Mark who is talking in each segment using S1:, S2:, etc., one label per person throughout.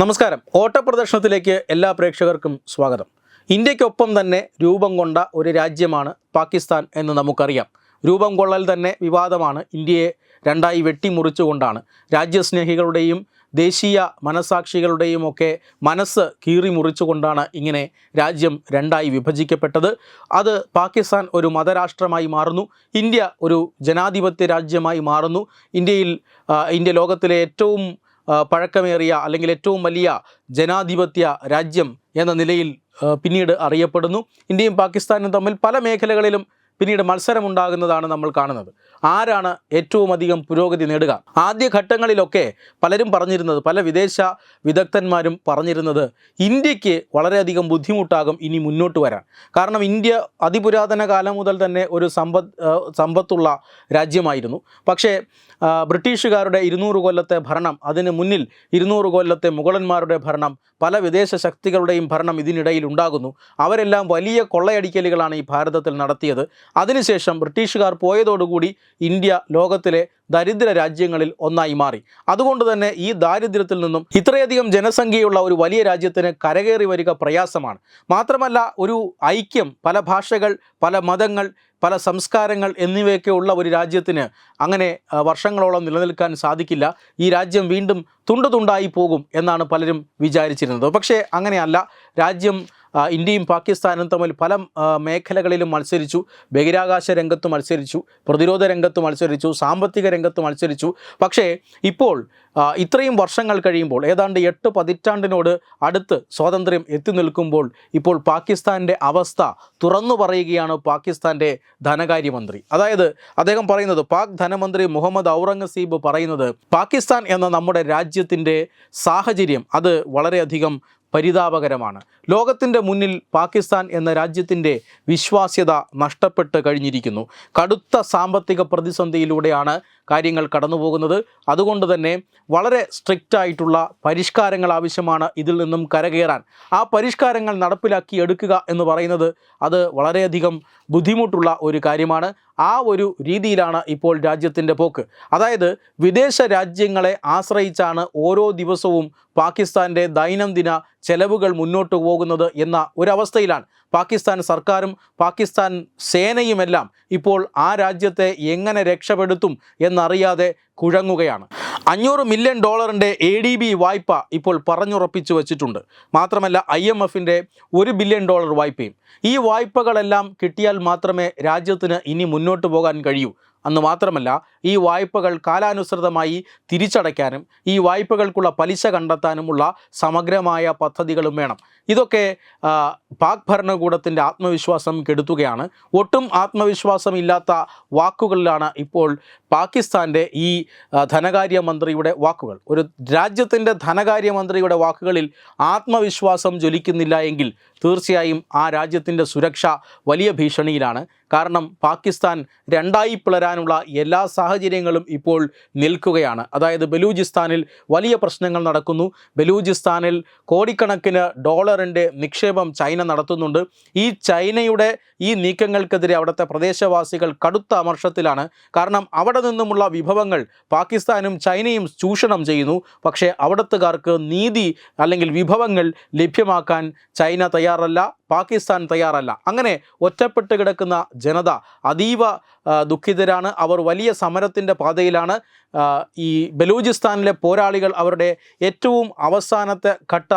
S1: നമസ്കാരം. ഓട്ടപ്രദർശനത്തിലേക്ക് എല്ലാ പ്രേക്ഷകർക്കും സ്വാഗതം. ഇന്ത്യക്കൊപ്പം തന്നെ രൂപം കൊണ്ട ഒരു രാജ്യമാണ് പാകിസ്ഥാൻ എന്ന് നമുക്കറിയാം. രൂപം കൊള്ളൽ തന്നെ വിവാദമാണ്. ഇന്ത്യയെ രണ്ടായി വെട്ടിമുറിച്ചുകൊണ്ടാണ്. രാജ്യസ്നേഹികളുടെയും ദേശീയ മനസാക്ഷികളുടെയും ഒക്കെ മനസ്സ് കീറി മുറിച്ചുകൊണ്ടാണ് ഇങ്ങനെ രാജ്യം രണ്ടായി വിഭജിക്കപ്പെട്ടത്. അത് പാകിസ്ഥാൻ ഒരു മതരാഷ്ട്രമായി മാറുന്നു. ഇന്ത്യ ഒരു ജനാധിപത്യ രാജ്യമായി മാറുന്നു. ഇന്ത്യയിൽ ഇന്ത്യ ലോകത്തിലെ ഏറ്റവും പഴക്കമേറിയ അല്ലെങ്കിൽ ഏറ്റവും വലിയ ജനാധിപത്യ രാജ്യം എന്ന നിലയിൽ പിന്നീട് അറിയപ്പെടുന്നു. ഇന്ത്യയും പാകിസ്ഥാനും തമ്മിൽ പല മേഖലകളിലും പിന്നീട് മത്സരമുണ്ടാകുന്നതാണ് നമ്മൾ കാണുന്നത്. ആരാണ് ഏറ്റവും അധികം പുരോഗതി നേടുക? ആദ്യ ഘട്ടങ്ങളിലൊക്കെ പലരും പറഞ്ഞിരുന്നത് പല വിദേശ വിദഗ്ധന്മാരും പറഞ്ഞിരുന്നത് ഇന്ത്യയ്ക്ക് വളരെയധികം ബുദ്ധിമുട്ടാകും ഇനി മുന്നോട്ട് വരാൻ. കാരണം ഇന്ത്യ അതിപുരാതന കാലം മുതൽ തന്നെ ഒരു സമ്പദ് സമ്പത്തുള്ള രാജ്യമായിരുന്നു. പക്ഷേ ബ്രിട്ടീഷുകാരുടെ ഇരുന്നൂറ് കൊല്ലത്തെ ഭരണം അതിന് മുന്നിൽ ഇരുന്നൂറ് കൊല്ലത്തെ മുഗളന്മാരുടെ ഭരണം പല വിദേശ ശക്തികളുടെയും ഭരണം ഇതിനിടയിൽ ഉണ്ടാകുന്നു. അവരെല്ലാം വലിയ കൊള്ളയടിക്കലുകളാണ് ഈ ഭാരതത്തിൽ നടത്തിയത്. അതിനുശേഷം ബ്രിട്ടീഷുകാർ പോയതോടുകൂടി ഇന്ത്യ ലോകത്തിലെ ദരിദ്ര രാജ്യങ്ങളിൽ ഒന്നായി മാറി. അതുകൊണ്ട് തന്നെ ഈ ദാരിദ്ര്യത്തിൽ നിന്നും ഇത്രയധികം ജനസംഖ്യയുള്ള ഒരു വലിയ രാജ്യത്തിന് കരകയറി വരിക പ്രയാസമാണ്. മാത്രമല്ല ഒരു ഐക്യം പല ഭാഷകൾ പല മതങ്ങൾ പല സംസ്കാരങ്ങൾ എന്നിവയൊക്കെ ഉള്ള ഒരു രാജ്യത്തിന് അങ്ങനെ വർഷങ്ങളോളം നിലനിൽക്കാൻ സാധിക്കില്ല. ഈ രാജ്യം വീണ്ടും തുണ്ടു തുണ്ടായി പോകും എന്നാണ് പലരും വിചാരിച്ചിരുന്നത്. പക്ഷേ അങ്ങനെയല്ല. രാജ്യം ഇന്ത്യയും പാകിസ്ഥാനും തമ്മിൽ പല മേഖലകളിലും മത്സരിച്ചു. ബഹിരാകാശ രംഗത്ത് മത്സരിച്ചു പ്രതിരോധ രംഗത്ത് മത്സരിച്ചു സാമ്പത്തിക രംഗത്ത് മത്സരിച്ചു. പക്ഷേ ഇപ്പോൾ ഇത്രയും വർഷങ്ങൾ കഴിയുമ്പോൾ ഏതാണ്ട് എട്ട് പതിറ്റാണ്ടിനോട് അടുത്ത് സ്വാതന്ത്ര്യം എത്തി നിൽക്കുമ്പോൾ ഇപ്പോൾ പാകിസ്ഥാന്റെ അവസ്ഥ തുറന്നു പറയുകയാണ് പാകിസ്ഥാന്റെ ധനകാര്യമന്ത്രി. അതായത് അദ്ദേഹം പറയുന്നത് പാക് ധനമന്ത്രി മുഹമ്മദ് ഔറംഗസീബ് പറയുന്നത് പാകിസ്ഥാൻ എന്ന നമ്മുടെ രാജ്യത്തിന്റെ സാഹചര്യം അത് വളരെയധികം പരിതാപകരമാണ്. ലോകത്തിന്റെ മുന്നിൽ പാകിസ്ഥാൻ എന്ന രാജ്യത്തിന്റെ വിശ്വാസ്യത നഷ്ടപ്പെട്ട് കഴിഞ്ഞിരിക്കുന്നു. കടുത്ത സാമ്പത്തിക പ്രതിസന്ധിയിലൂടെയാണ് കാര്യങ്ങൾ കടന്നു പോകുന്നത് അതുകൊണ്ട് തന്നെ വളരെ സ്ട്രിക്റ്റ് ആയിട്ടുള്ള പരിഷ്കാരങ്ങൾ ആവശ്യമാണ് ഇതിൽ നിന്നും കരകയറാൻ. ആ പരിഷ്കാരങ്ങൾ നടപ്പിലാക്കി എടുക്കുക എന്ന് പറയുന്നത് അത് വളരെയധികം ബുദ്ധിമുട്ടുള്ള ഒരു കാര്യമാണ്. ആ ഒരു രീതിയിലാണ് ഇപ്പോൾ രാജ്യത്തിന്റെ പോക്ക്. അതായത് വിദേശ രാജ്യങ്ങളെ ആശ്രയിച്ചാണ് ഓരോ ദിവസവും പാകിസ്ഥാന്റെ ദൈനംദിന ചെലവുകൾ മുന്നോട്ട് പോകുന്നത് എന്ന ഒരവസ്ഥയിലാണ്. പാകിസ്ഥാൻ സർക്കാരും പാകിസ്ഥാൻ സേനയുമെല്ലാം ഇപ്പോൾ ആ രാജ്യത്തെ എങ്ങനെ രക്ഷപ്പെടുത്തും എന്നറിയാതെ കുഴങ്ങുകയാണ്. അഞ്ഞൂറ് മില്യൺ ഡോളറിന്റെ എ ഡി ബി വായ്പ ഇപ്പോൾ പറഞ്ഞുറപ്പിച്ചു വച്ചിട്ടുണ്ട്. മാത്രമല്ല ഐ എം എഫിന്റെ ഒരു ബില്യൺ ഡോളർ വായ്പയും. ഈ വായ്പകളെല്ലാം കിട്ടിയാൽ മാത്രമേ രാജ്യത്തിന് ഇനി മുന്നോട്ട് പോകാൻ കഴിയൂ. അന്ന് മാത്രമല്ല ഈ വായ്പകൾ കാലാനുസൃതമായി തിരിച്ചടയ്ക്കാനും ഈ വായ്പകൾക്കുള്ള പലിശ കണ്ടെത്താനുമുള്ള സമഗ്രമായ പദ്ധതികളും വേണം. ഇതൊക്കെ പാക് ഭരണകൂടത്തിന്റെ ആത്മവിശ്വാസം കെടുത്തുകയാണ്. ഒട്ടും ആത്മവിശ്വാസം ഇല്ലാത്ത വാക്കുകളിലാണ് ഇപ്പോൾ പാകിസ്ഥാന്റെ ഈ ധനകാര്യമന്ത്രിയുടെ വാക്കുകൾ. ഒരു രാജ്യത്തിന്റെ ധനകാര്യമന്ത്രിയുടെ വാക്കുകളിൽ ആത്മവിശ്വാസം ജ്വലിക്കുന്നില്ല എങ്കിൽ തീർച്ചയായും ആ രാജ്യത്തിന്റെ സുരക്ഷ വലിയ ഭീഷണിയിലാണ്. കാരണം പാകിസ്ഥാൻ രണ്ടായി പിളരാനുള്ള എല്ലാ സാഹചര്യങ്ങളും ഇപ്പോൾ നിൽക്കുകയാണ്. അതായത് ബലൂചിസ്ഥാനിൽ വലിയ പ്രശ്നങ്ങൾ നടക്കുന്നു. ബലൂചിസ്ഥാനിൽ കോടിക്കണക്കിന് ഡോളറിന്റെ നിക്ഷേപം ചൈന നടത്തുന്നുണ്ട്. ഈ ചൈനയുടെ ഈ നീക്കങ്ങൾക്കെതിരെ അവിടുത്തെ പ്രദേശവാസികൾ കടുത്ത അമർഷത്തിലാണ്. കാരണം അവിടെ നിന്നുമുള്ള വിഭവങ്ങൾ പാകിസ്ഥാനും ചൈനയും ചൂഷണം ചെയ്യുന്നു. പക്ഷേ അവിടത്തുകാർക്ക് നീതി അല്ലെങ്കിൽ വിഭവങ്ങൾ ലഭ്യമാക്കാൻ ചൈന തയ്യാറല്ല പാകിസ്ഥാൻ തയ്യാറല്ല. അങ്ങനെ ഒറ്റപ്പെട്ട് കിടക്കുന്ന ജനത അതീവ ദുഃഖിതരാണ്. അവർ വലിയ സമരത്തിന്റെ പാതയിലാണ്. ഈ ബലൂചിസ്ഥാനിലെ പോരാളികൾ അവരുടെ ഏറ്റവും അവസാനത്തെ ഘട്ട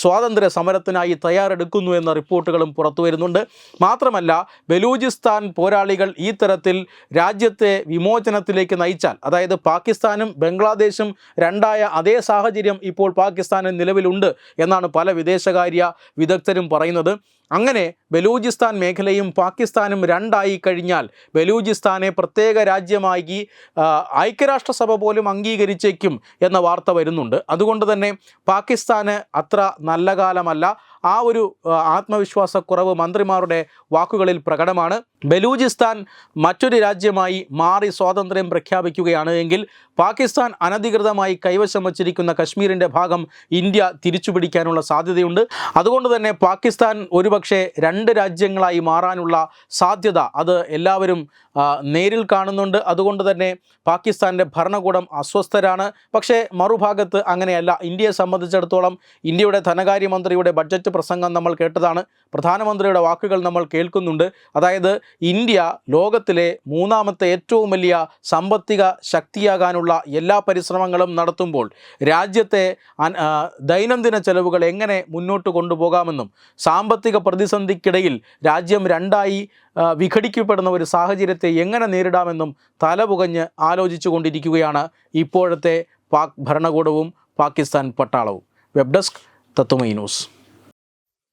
S1: സ്വാതന്ത്ര്യ സമരത്തിനായി തയ്യാറെടുക്കുന്നു എന്ന റിപ്പോർട്ടുകളും പുറത്തു വരുന്നുണ്ട്. മാത്രമല്ല ബലൂചിസ്ഥാൻ പോരാളികൾ ഈ തരത്തിൽ രാജ്യത്തെ വിമോചനത്തിലേക്ക് നയിച്ചാൽ അതായത് പാകിസ്ഥാനും ബംഗ്ലാദേശും രണ്ടായ അതേ സാഹചര്യം ഇപ്പോൾ പാകിസ്ഥാനിൽ നിലവിലുണ്ട് എന്നാണ് പല വിദേശകാര്യ വിദഗ്ധരും പറയുന്നത്. അങ്ങനെ ബലൂചിസ്ഥാൻ മേഖലയും പാകിസ്ഥാനും രണ്ടായി കഴിഞ്ഞാൽ ബലൂചിസ്ഥാനെ പ്രത്യേക രാജ്യമായി ഐക്യരാഷ്ട്രസഭ പോലും അംഗീകരിച്ചേക്കും എന്ന വാർത്ത വരുന്നുണ്ട്. അതുകൊണ്ട് തന്നെ പാകിസ്ഥാന് അത്ര നല്ല കാലമല്ല. ആ ഒരു ആത്മവിശ്വാസക്കുറവ് മന്ത്രിമാരുടെ വാക്കുകളിൽ പ്രകടമാണ്. ബലൂചിസ്ഥാൻ മറ്റൊരു രാജ്യമായി മാറി സ്വാതന്ത്ര്യം പ്രഖ്യാപിക്കുകയാണ് എങ്കിൽ പാകിസ്ഥാൻ അനധികൃതമായി കൈവശം വച്ചിരിക്കുന്ന കശ്മീരിന്റെ ഭാഗം ഇന്ത്യ തിരിച്ചുപിടിക്കാനുള്ള സാധ്യതയുണ്ട്. അതുകൊണ്ട് തന്നെ പാകിസ്ഥാൻ ഒരുപക്ഷെ രണ്ട് രാജ്യങ്ങളായി മാറാനുള്ള സാധ്യത അത് എല്ലാവരും നേരിൽ കാണുന്നുണ്ട്. അതുകൊണ്ട് തന്നെ പാകിസ്ഥാന്റെ ഭരണകൂടം അസ്വസ്ഥരാണ്. പക്ഷേ മറുഭാഗത്ത് അങ്ങനെയല്ല. ഇന്ത്യയെ സംബന്ധിച്ചിടത്തോളം ഇന്ത്യയുടെ ധനകാര്യമന്ത്രിയുടെ ബഡ്ജറ്റ് പ്രസംഗം നമ്മൾ കേട്ടതാണ്. പ്രധാനമന്ത്രിയുടെ വാക്കുകൾ നമ്മൾ കേൾക്കുന്നുണ്ട്. അതായത് ഇന്ത്യ ലോകത്തിലെ മൂന്നാമത്തെ ഏറ്റവും വലിയ സാമ്പത്തിക ശക്തിയാകാനുള്ള എല്ലാ പരിശ്രമങ്ങളും നടത്തുമ്പോൾ രാജ്യത്തെ ദൈനംദിന ചെലവുകൾ എങ്ങനെ മുന്നോട്ട് കൊണ്ടുപോകാമെന്നും സാമ്പത്തിക പ്രതിസന്ധിക്കിടയിൽ രാജ്യം രണ്ടായി വിഘടിക്കപ്പെടുന്ന ഒരു സാഹചര്യത്തെ എങ്ങനെ നേരിടാമെന്നും തലപുകഞ്ഞ് ആലോചിച്ചു കൊണ്ടിരിക്കുകയാണ് ഇപ്പോഴത്തെ പാക് ഭരണകൂടവും Pakistan പട്ടാളവും. Web desk Tatwamayi news.